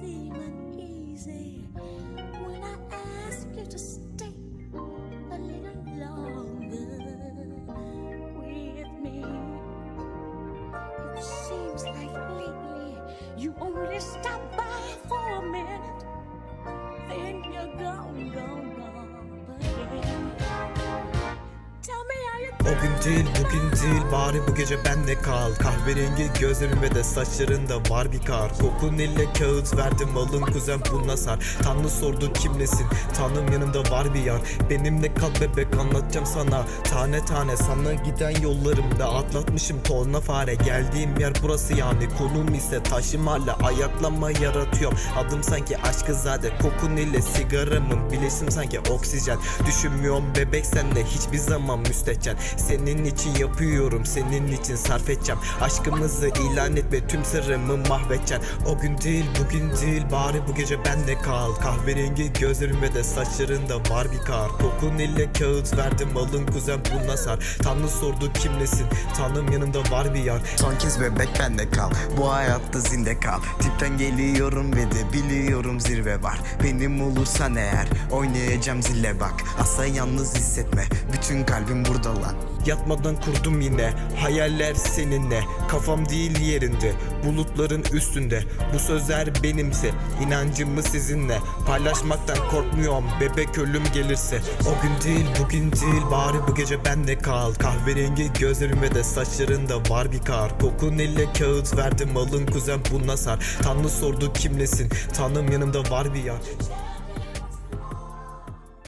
seem uneasy. When I ask you to stay O gün değil bugün değil bari bu gece bende kal. Kahverengi gözlerin ve de saçlarında var bir kar. Kokun elle kağıt verdim alın kuzen buna sar. Tanrı sordu kimlesin tanrım yanımda var bir yar. Benimle kal bebek anlatacağım sana. Tane tane sana giden yollarımda Atlatmışım tonla fare. Geldiğim yer burası yani Konum ise taşım hala ayaklama yaratıyorum Adım sanki aşkı zade kokun ile sigaramın. Bileşim sanki oksijen. Düşünmüyorum bebek senle hiçbir zaman müstehcen Senin için yapıyorum senin için sarf edeceğim. Aşkımızı ilan et ve tüm sırrımı mahvedeceksin O gün değil bugün değil bari bu gece bende kal. Kahverengi gözlerin ve de saçlarında var bir kar. Kokun ile kağıt verdim alın kuzen buna sar Tanrı sordu kimlesin? Tanrım yanımda var bir yar. Son kez bebek bende kal Bu hayatta zinde kal. Tipten geliyorum ve de biliyorum zirve var. Benim olursan eğer Oynayacağım zille bak. Asla yalnız hissetme Bütün kalbim burada lan Yatmadan kurdum yine. Hayaller seninle. Kafam değil yerinde. Bulutların üstünde. Bu sözler benimse. İnancımı sizinle? Paylaşmaktan korkmuyorum. Bebek ölüm gelirse. O gün değil bugün değil. Bari bu gece bende kal. Kahverengi gözlerin ve de saçlarında var bir kar. Kokun elle kağıt verdim. Alın kuzen buna sar Tanrı sordu kimlesin? Tanrım yanımda var bir yar